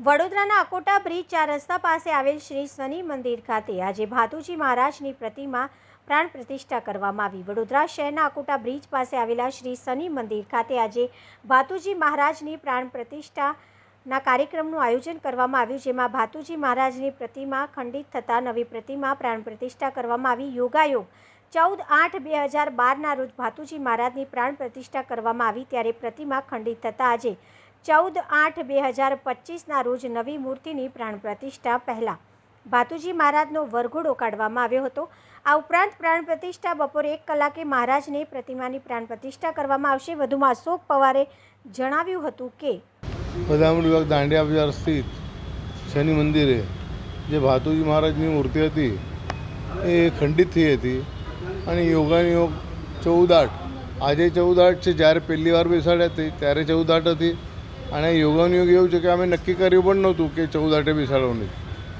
વડોદરાના અકોટા બ્રિજ ચાર રસ્તા પાસે આવેલ શ્રી શનિ મંદિર ખાતે આજે ભાતુજી મહારાજની પ્રતિમા પ્રાણ પ્રતિષ્ઠા કરવામાં આવી. વડોદરા શહેરના અકોટા બ્રિજ પાસે આવેલા શ્રી શનિ મંદિર ખાતે આજે ભાતુજી મહારાજની પ્રાણ પ્રતિષ્ઠાના કાર્યક્રમનું આયોજન કરવામાં આવ્યું, જેમાં ભાતુજી મહારાજની પ્રતિમા ખંડિત થતાં નવી પ્રતિમા પ્રાણ પ્રતિષ્ઠા કરવામાં આવી. યોગાયોગ ચૌદ આઠ બે હજાર બારના રોજ ભાતુજી મહારાજની પ્રાણ પ્રતિષ્ઠા કરવામાં આવી, ત્યારે પ્રતિમા ખંડિત થતાં આજે ચૌદ આઠ બે હજાર પચીસના રોજ નવી મૂર્તિની પ્રાણ પ્રતિષ્ઠા પહેલાં. ભાતુજી મહારાજનો વરઘોડો કાઢવામાં આવ્યો હતો. આ ઉપરાંત પ્રાણ પ્રતિષ્ઠા બપોરે એક કલાકે મહારાજની પ્રતિમાની પ્રાણ પ્રતિષ્ઠા કરવામાં આવશે. વધુમાં અશોક પવારે જણાવ્યું હતું કે બદામડી વિભાગ દાંડિયા બજાર સ્થિત શનિ મંદિરે જે ભાતુજી મહારાજની મૂર્તિ હતી, એ ખંડિત થઈ હતી. અને યોગાની યોગ ચૌદ આઠ. આજે ચૌદ આઠ છે. જ્યારે પહેલી વાર બેસાડ્યા હતી ત્યારે ચૌદ આઠ હતી. અને યોગાનું યોગ એવું છે કે અમે નક્કી કર્યું પણ નહોતું કે ચૌદ આઠે બેસાડવાની.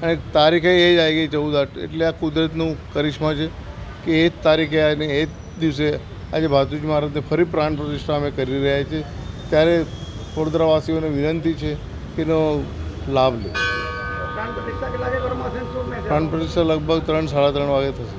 અને તારીખે એ જ આવી ગઈ ચૌદ આઠ. એટલે આ કુદરતનું કરિશ્મા છે કે એ જ તારીખે અને એ જ દિવસે આજે ભાતુજી મહારાજને ફરી પ્રાણ પ્રતિષ્ઠા અમે કરી રહ્યા છીએ. ત્યારે વડોદરાવાસીઓને વિનંતી છે કે એનો લાભ લે. પ્રાણ પ્રતિષ્ઠા લગભગ ત્રણ સાડા ત્રણ વાગે થશે.